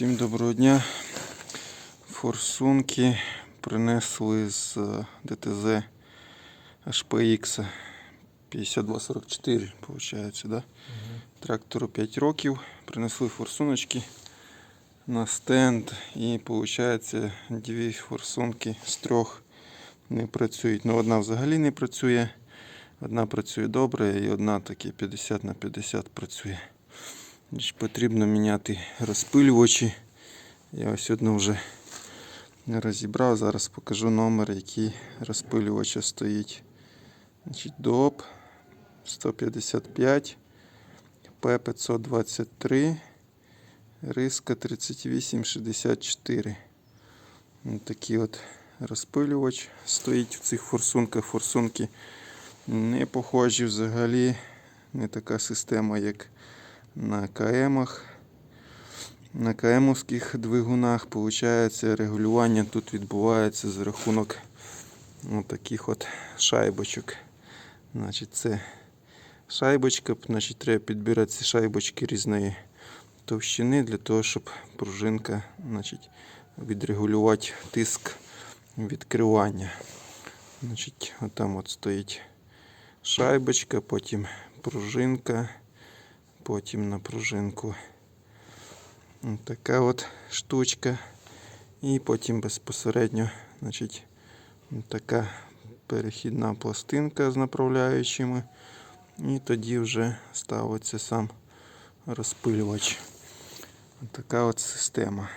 Всім доброго дня. Форсунки принесли з е, ДТЗ HPX 5244, виходить, да? Трактору 5 років. Принесли форсуночки на стенд і виходить дві форсунки з трьох не працюють. Ну, одна взагалі не працює, одна працює добре і одна таки 50 на 50 працює. Значить, Потрібно міняти розпилювачі. Я ось одну вже розібрав. Зараз покажу номер, який розпилювача стоїть. Значить, ДОП 155 П523 Риска 3864. Ось такий от розпилювач стоїть в цих форсунках. Форсунки не похожі взагалі. Не така система, як на КМах. На КМовських двигунах виходить, регулювання тут відбувається за рахунок ну, таких от шайбочок. Значить, це шайбочка, значить, треба підбирати ці шайбочки різної товщини для того, щоб пружинка значить, відрегулювати тиск відкривання. Значить, отам от стоїть шайбочка, потім пружинка потім на пружинку. Така от штучка. І потім безпосередньо значить, така перехідна пластинка з направляючими. І тоді вже ставиться сам розпилювач. Така от система.